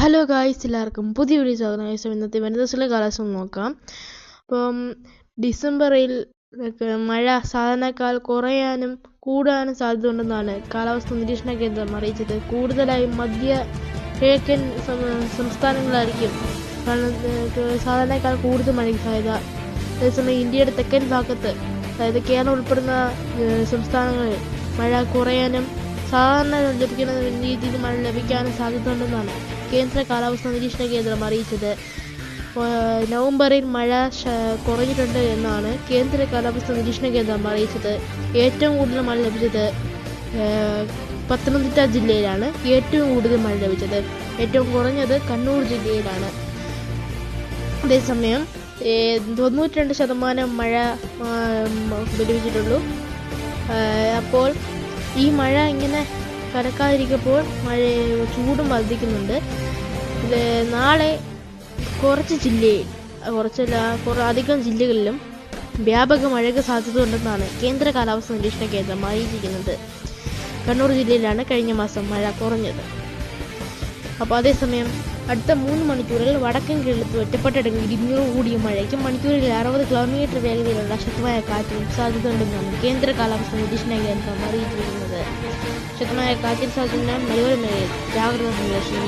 Hello guys എല്ലാവർക്കും പുതിയ video സ്വാഗതം ഗായ്സ് ഇന്നത്തെ വനിതാസിലെ കാലാവസ്ഥ നോക്കാം. അപ്പം ഡിസംബറിൽ മഴ സാധാരണക്കാൾ കുറയാനും കൂടാനും സാധ്യത ഉണ്ടെന്നാണ് കാലാവസ്ഥ നിരീക്ഷണ കേന്ദ്രം അറിയിച്ചത്. കൂടുതലായും മധ്യ കിഴക്കൻ സംസ്ഥാനങ്ങളായിരിക്കും. സാധാരണക്കാൾ കൂടുതൽ മഴയ്ക്ക് സാധ്യത. അതേസമയം ഇന്ത്യയുടെ തെക്കൻ ഭാഗത്ത് അതായത് കേരളം ഉൾപ്പെടുന്ന സംസ്ഥാനങ്ങളിൽ മഴ കുറയാനും സാധാരണ ലഭിക്കുന്ന രീതിയിൽ മഴ ലഭിക്കാനും സാധ്യതയുണ്ടെന്നാണ് കേന്ദ്ര കാലാവസ്ഥാ നിരീക്ഷണ കേന്ദ്രം അറിയിച്ചത്. നവംബറിൽ മഴ കുറഞ്ഞിട്ടുണ്ട് എന്നാണ് കേന്ദ്ര കാലാവസ്ഥാ നിരീക്ഷണ കേന്ദ്രം അറിയിച്ചത്. ഏറ്റവും കൂടുതൽ മഴ ലഭിച്ചത് പത്തനംതിട്ട ജില്ലയിലാണ് ഏറ്റവും കൂടുതൽ മഴ ലഭിച്ചത്. ഏറ്റവും കുറഞ്ഞത് കണ്ണൂർ ജില്ലയിലാണ്. അതേസമയം തൊണ്ണൂറ്റി രണ്ട് ശതമാനം മഴ ലഭിച്ചിട്ടുള്ളൂ. അപ്പോൾ ഈ മഴ ഇങ്ങനെ കടക്കാതിരിക്കുമ്പോൾ മഴ ചൂടും വർദ്ധിക്കുന്നുണ്ട്. നാളെ കുറച്ച് ജില്ലയിൽ കുറച്ചല്ല കുറ അധികം ജില്ലകളിലും വ്യാപക മഴയ്ക്ക് സാധ്യത ഉണ്ടെന്നാണ് കേന്ദ്ര കാലാവസ്ഥ നിരീക്ഷണ കേന്ദ്രം അറിയിച്ചിരിക്കുന്നത്. കണ്ണൂർ ജില്ലയിലാണ് കഴിഞ്ഞ മാസം മഴ കുറഞ്ഞത്. അപ്പോൾ അതേസമയം അടുത്ത മൂന്ന് മണിക്കൂറിൽ വടക്കൻ കേരളത്തിൽ ഒറ്റപ്പെട്ടയിടങ്ങളിൽ ഇടിഞ്ഞു കൂടിയ മഴയ്ക്കും മണിക്കൂറിൽ അറുപത് കിലോമീറ്റർ വേഗതയിലുള്ള ശക്തമായ കാറ്റിനും സാധ്യതയുണ്ടെന്നാണ് കേന്ദ്ര കാലാവസ്ഥ നിരീക്ഷണ കേന്ദ്രം അറിയിച്ചിരിക്കുന്നത്. ശക്തമായ കാറ്റിന് സാധ്യത മലയോര മേഖലയിൽ ജാഗ്രത നിർദ്ദേശം